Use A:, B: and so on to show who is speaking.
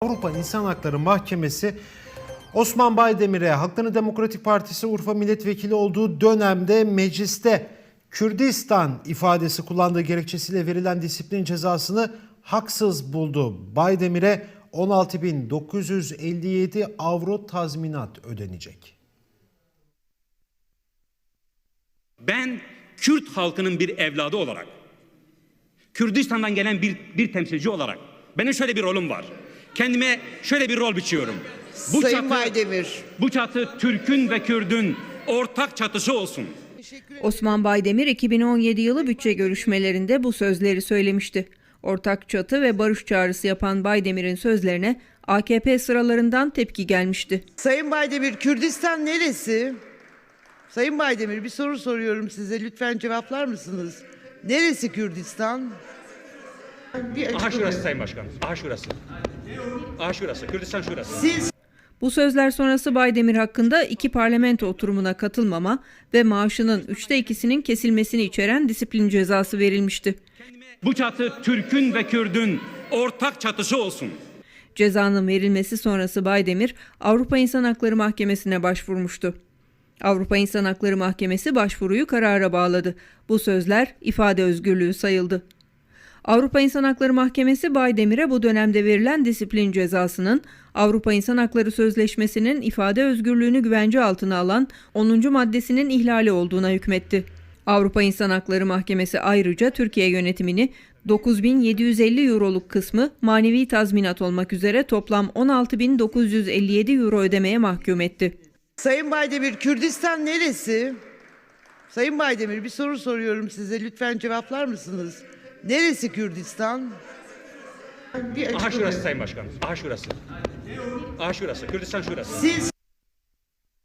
A: Avrupa İnsan Hakları Mahkemesi Osman Baydemir'e Halkların Demokratik Partisi Urfa Milletvekili olduğu dönemde mecliste Kürdistan ifadesi kullandığı gerekçesiyle verilen disiplin cezasını haksız buldu. Baydemir'e 16.957 avro tazminat ödenecek.
B: Ben Kürt halkının bir evladı olarak, Kürdistan'dan gelen bir, bir temsilci olarak benim şöyle bir rolüm var. Kendime şöyle bir rol biçiyorum. Bu
C: Sayın
B: çatı,
C: Baydemir.
B: bu çatı Türk'ün ve Kürd'ün ortak çatısı olsun.
D: Osman Baydemir 2017 yılı bütçe görüşmelerinde bu sözleri söylemişti. Ortak çatı ve barış çağrısı yapan Baydemir'in sözlerine AKP sıralarından tepki gelmişti.
C: Sayın Baydemir, Kürdistan neresi? Sayın Baydemir bir soru soruyorum size. Lütfen cevaplar mısınız? Neresi Kürdistan? Bir
B: Aha şurası Sayın Başkanım. Aha şurası. Aha şurası. Kürdistan şurası.
C: Siz
D: Bu sözler sonrası Baydemir hakkında iki parlamento oturumuna katılmama ve maaşının üçte ikisinin kesilmesini içeren disiplin cezası verilmişti.
B: Bu çatı Türk'ün ve Kürd'ün ortak çatısı olsun.
D: Cezanın verilmesi sonrası Baydemir Avrupa İnsan Hakları Mahkemesi'ne başvurmuştu. Avrupa İnsan Hakları Mahkemesi başvuruyu karara bağladı. Bu sözler ifade özgürlüğü sayıldı. Avrupa İnsan Hakları Mahkemesi Baydemir'e bu dönemde verilen disiplin cezasının Avrupa İnsan Hakları Sözleşmesi'nin ifade özgürlüğünü güvence altına alan 10. maddesinin ihlali olduğuna hükmetti. Avrupa İnsan Hakları Mahkemesi ayrıca Türkiye yönetimini 9750 euroluk kısmı manevi tazminat olmak üzere toplam 16957 euro ödemeye mahkum etti.
C: Sayın Baydemir, Kürdistan neresi? Sayın Baydemir bir soru soruyorum size. Lütfen cevaplar mısınız? Neresi Kürdistan? Bir
B: Aha şurası Sayın Başkanım. Aha şurası. Aha şurası. Kürdistan şurası.
C: Siz